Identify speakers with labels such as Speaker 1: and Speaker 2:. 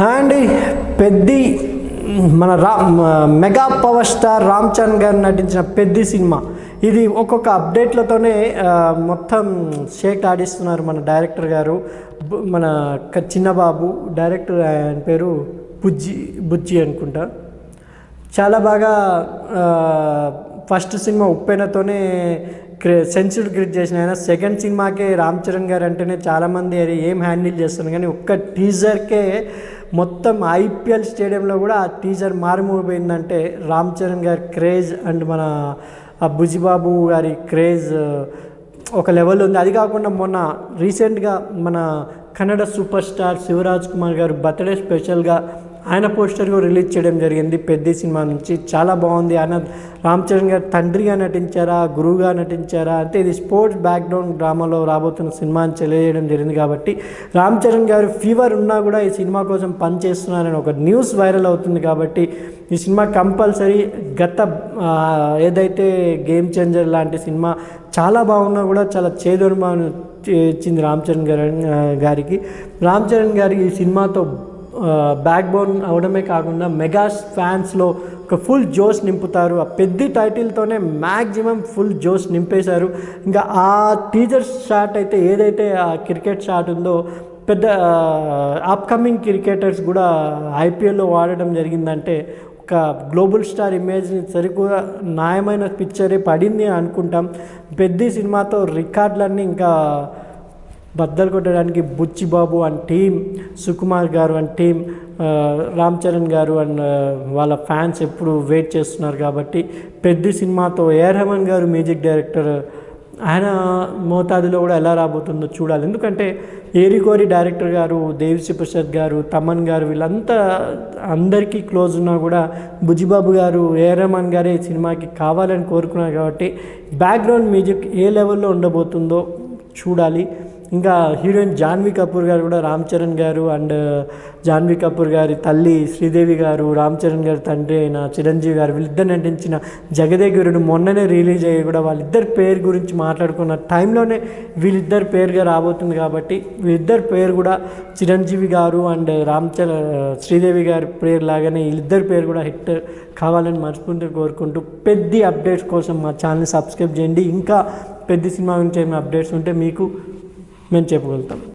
Speaker 1: And Peddi మన రా mega power star Ram Charan గారు నటించిన పెద్ద సినిమా. ఇది ఒక్కొక్క అప్డేట్లతోనే మొత్తం షేక్ ఆడిస్తున్నారు మన డైరెక్టర్ గారు మన చిన్నబాబు డైరెక్టర్ ఆయన పేరు బుజ్జి బుజ్జి అనుకుంటా. చాలా బాగా ఫస్ట్ సినిమా ఉప్పెనతోనే క్రి సెంచురీ క్రియేట్ చేసిన ఆయన. సెకండ్ సినిమాకే రామ్ చరణ్ గారు అంటేనే చాలామంది అరే ఏం హ్యాండిల్ చేస్తున్నారు కానీ ఒక్క టీజర్కే మొత్తం ఐపీఎల్ స్టేడియంలో కూడా ఆ టీజర్ మారుమోగిపోయిందంటే రామ్ చరణ్ గారి క్రేజ్ అండ్ మన ఆ బుజిబాబు గారి క్రేజ్ ఒక లెవెల్ ఉంది. అది కాకుండా మొన్న రీసెంట్గా మన కన్నడ సూపర్ స్టార్ శివరాజ్ కుమార్ గారు బర్త్డే స్పెషల్గా ఆయన పోస్టర్ కూడా రిలీజ్ చేయడం జరిగింది. పెద్ద సినిమా నుంచి చాలా బాగుంది. ఆయన రామ్ చరణ్ గారు తండ్రిగా నటించారా? గురువుగా నటించారా? అంటే ఇది స్పోర్ట్స్ బ్యాక్గ్రౌండ్ డ్రామాలో రాబోతున్న సినిమా అని తెలియజేయడం జరిగింది కాబట్టి రామ్ చరణ్ గారు ఫీవర్ ఉన్నా కూడా ఈ సినిమా కోసం పనిచేస్తున్నారని ఒక న్యూస్ వైరల్ అవుతుంది కాబట్టి ఈ సినిమా కంపల్సరీ గత ఏదైతే గేమ్ చేంజర్ లాంటి సినిమా చాలా బాగున్నా కూడా చాలా చేదోర్మాను ఇచ్చింది రామ్ చరణ్ గారి గారికి. రామ్ చరణ్ గారికి ఈ సినిమాతో బ్యాక్ బోన్ అవడమే కాకుండా మెగా ఫ్యాన్స్లో ఒక ఫుల్ జోష్ నింపుతారు. ఆ పెద్ద టైటిల్తోనే మ్యాక్సిమం ఫుల్ జోష్ నింపేశారు. ఇంకా ఆ టీజర్ షాట్ అయితే ఏదైతే ఆ క్రికెట్ షాట్ ఉందో పెద్ద అప్కమింగ్ క్రికెటర్స్ కూడా ఐపీఎల్లో వాడడం జరిగిందంటే ఒక గ్లోబల్ స్టార్ ఇమేజ్ని సరిగ్గా న్యాయమైన పిక్చరే పడింది అని అనుకుంటాం. పెద్ద సినిమాతో రికార్డులన్నీ ఇంకా బద్దలు కొట్టడానికి బుచ్చిబాబు అండ్ టీం సుకుమార్ గారు అండ్ టీం రామ్ చరణ్ గారు అండ్ వాళ్ళ ఫ్యాన్స్ ఎప్పుడు వెయిట్ చేస్తున్నారు కాబట్టి పెద్ద సినిమాతో ఏఆర్ రహమాన్ గారు మ్యూజిక్ డైరెక్టర్ ఆయన మోతాదులో కూడా ఎలా రాబోతుందో చూడాలి. ఎందుకంటే ఏరికోరి డైరెక్టర్ గారు దేవిశ్రీ ప్రసాద్ గారు తమన్ గారు వీళ్ళంతా అందరికీ క్లోజ్ ఉన్నా కూడా బుజిబాబు గారు ఏఆర్ రహమాన్ గారే ఈ సినిమాకి కావాలని కోరుకున్నారు కాబట్టి బ్యాక్గ్రౌండ్ మ్యూజిక్ ఏ లెవెల్లో ఉండబోతుందో చూడాలి. ఇంకా హీరోయిన్ జాన్వీ కపూర్ గారు కూడా రామ్ చరణ్ గారు అండ్ uh, జాన్వీ కపూర్ గారి తల్లి శ్రీదేవి గారు రామ్ చరణ్ గారి తండ్రి అయిన చిరంజీవి గారు వీళ్ళిద్దరు నటించిన జగదేగురుడు మొన్ననే రిలీజ్ అయ్యి కూడా వాళ్ళిద్దరి పేరు గురించి మాట్లాడుకున్న టైంలోనే వీళ్ళిద్దరి పేరుగా రాబోతుంది కాబట్టి వీళ్ళిద్దరి పేరు కూడా చిరంజీవి గారు and uh, Ram Charan uh, Sridevi గారి పేరు లాగానే వీళ్ళిద్దరి పేరు కూడా హిట్ కావాలని మనస్ఫూర్తిగా కోరుకుంటూ పెద్ద అప్డేట్స్ కోసం మా ఛానల్ సబ్స్క్రైబ్ చేయండి. ఇంకా పెద్ద సినిమా గురించి ఏమైనా అప్డేట్స్ ఉంటే మీకు మేము చెప్పగలుగుతాం